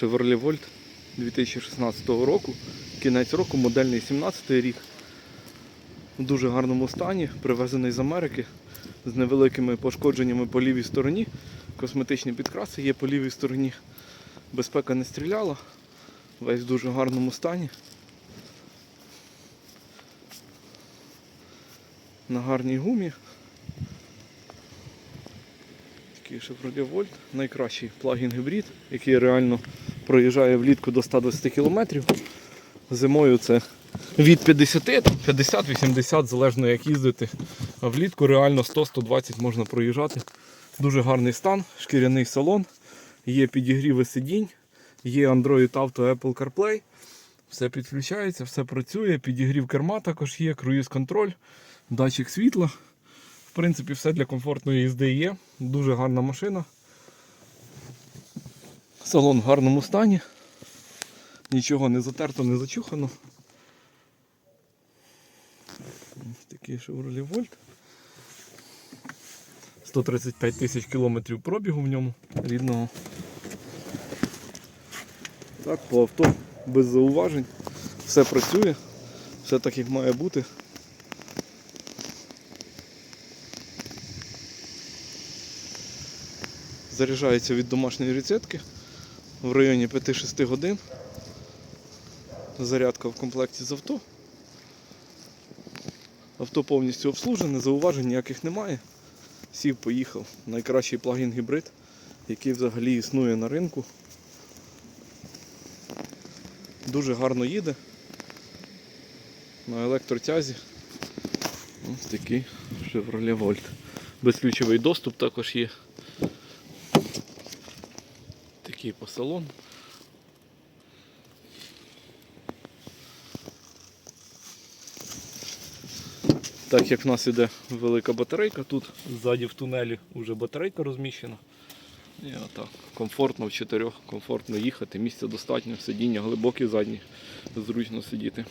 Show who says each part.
Speaker 1: Chevrolet Volt 2016 року. Кінець року, модельний 17 рік. В дуже гарному стані, привезений з Америки з невеликими пошкодженнями по лівій стороні. Косметичні підкраси є по лівій стороні. Безпека не стріляла. Весь в дуже гарному стані. На гарній гумі. Такий Chevrolet Volt. Найкращий плагін гібрид, який реально проїжджає влітку до 120 км. Зимою це від 50-50-80, залежно як їздити. А влітку реально 100-120 можна проїжджати. Дуже гарний стан, шкіряний салон, є підігріви сидінь, є Android Auto Apple CarPlay. Все підключається, все працює, підігрів керма також є, круїз контроль, датчик світла. Принципі, все для комфортної їзди є. Дуже гарна машина. Салон в гарному стані. Нічого не затерто, не зачухано. Ось такий Chevrolet Volt. 135 тисяч кілометрів пробігу в ньому рідного. Так, по авто без зауважень. Все працює, все так як має бути. Заряджається від домашньої розетки в районі 5-6 годин. Зарядка в комплекті з авто. Авто повністю обслужене, зауважень ніяких немає. Сів, поїхав. Найкращий плагін гібрид, який взагалі існує на ринку. Дуже гарно їде. На електротязі. Ось такий Chevrolet Volt. Безключовий доступ також є. Такий по салону. Так як в нас іде велика батарейка, тут ззаді в тунелі вже батарейка розміщена. І отак, комфортно в чотирьох, комфортно їхати, місця достатньо, сидіння глибокі задні, зручно сидіти.